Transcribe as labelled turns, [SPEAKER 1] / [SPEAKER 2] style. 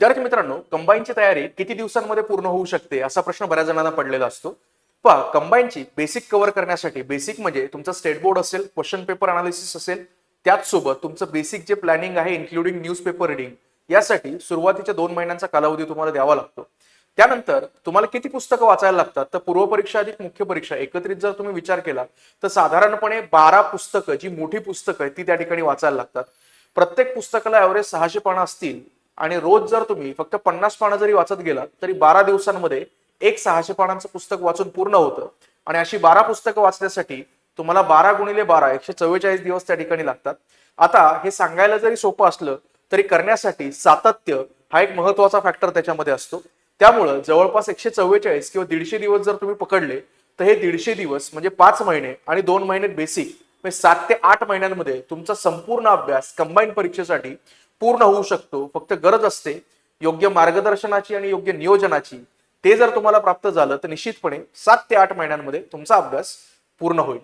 [SPEAKER 1] विद्यार्थी मित्रांनो कंबाईनची तयारी किती दिवसांमध्ये पूर्ण होऊ शकते असा प्रश्न बऱ्याच जणांना पडलेला असतो. पहा कंबाईनची बेसिक कव्हर करण्यासाठी बेसिक म्हणजे तुमचं स्टेट बोर्ड असेल क्वेश्चन पेपर अनालिसिस असेल त्याचसोबत तुमचं बेसिक जे प्लॅनिंग आहे इन्क्लुडिंग न्यूज पेपर रिडिंग यासाठी सुरुवातीच्या दोन महिन्यांचा कालावधी तुम्हाला द्यावा लागतो. त्यानंतर तुम्हाला किती पुस्तकं वाचायला लागतात? तर पूर्व परीक्षा अधिक मुख्य परीक्षा. एकत्रित जर तुम्ही विचार केला तर साधारणपणे बारा पुस्तकं जी मोठी पुस्तकं आहेत ती त्या ठिकाणी वाचायला लागतात. प्रत्येक पुस्तकाला ॲव्हरेज सहाशे पानं असतील आणि रोज जर तुम्ही फक्त पन्नास पानं जरी वाचत गेलात तरी बारा दिवसांमध्ये एक सहाशे पानांचं पुस्तक वाचून पूर्ण होतं. आणि अशी बारा पुस्तकं वाचण्यासाठी तुम्हाला बारा गुणिले बारा एकशे चव्वेचाळीस दिवस त्या ठिकाणी लागतात. आता हे सांगायला जरी सोपं असलं तरी करण्यासाठी सातत्य हा एक महत्त्वाचा फॅक्टर त्याच्यामध्ये असतो. त्यामुळं जवळपास एकशे चव्वेचाळीस किंवा दीडशे दिवस जर तुम्ही पकडले तर हे दीडशे दिवस म्हणजे पाच महिने आणि दोन महिने बेसिक म्हणजे सात ते आठ महिन्यांमध्ये तुमचा संपूर्ण अभ्यास कंबाईन परीक्षेसाठी पूर्ण होऊ शकतो फक्त गरज असते योग्य मार्गदर्शनाची आणि योग्य नियोजनाची. ते जर तुम्हाला प्राप्त झालं तर निश्चितपणे सात ते आठ महिन्यांमध्ये तुमचा अभ्यास पूर्ण होईल.